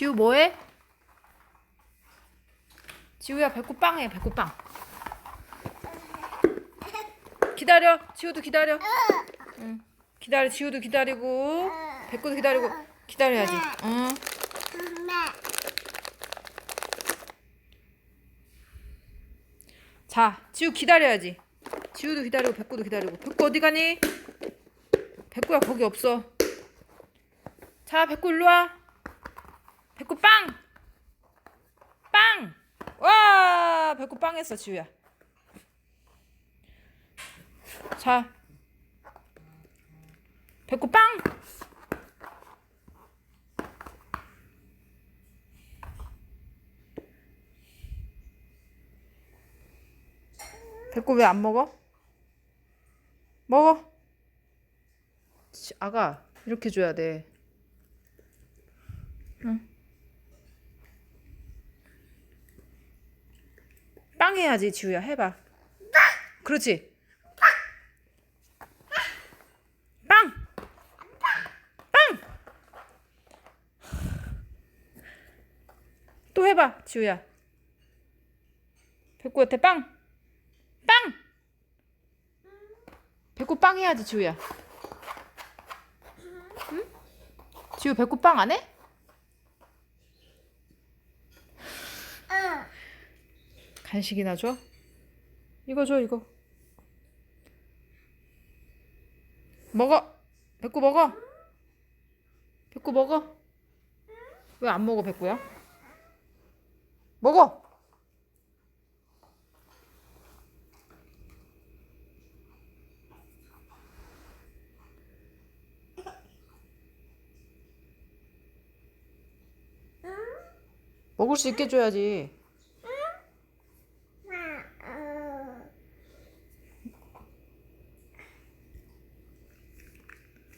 지우 뭐해? 지우야 배꼽 빵해 배꼽 빵. 기다려. 지우도 기다려. 응. 기다려. 지우도 기다리고 배꼽도 기다리고 기다려야지. 응. 자, 지우 기다려야지. 지우도 기다리고 백구도 기다리고. 백구 어디 가니? 백구야 거기 없어. 자, 백구 일로 와. 백구 빵. 빵. 와, 백구 빵했어, 지우야. 자. 백구 빵. 백구 왜안 먹어? 먹어. 치, 아가 이렇게 줘야 돼. 응. 빵 해야지 지우야 해봐. 그렇지. 빵. 빵. 또 해봐 지우야. 백구한테 빵. 빵. 백구 빵 해야지 지우야. 응? 지우 백구 빵안 해? 간식이나 줘? 이거 줘 이거. 먹어. 백구 먹어. 백구 먹어. 왜 안 먹어 백구야? 먹어. 먹을 수 있게 줘야지.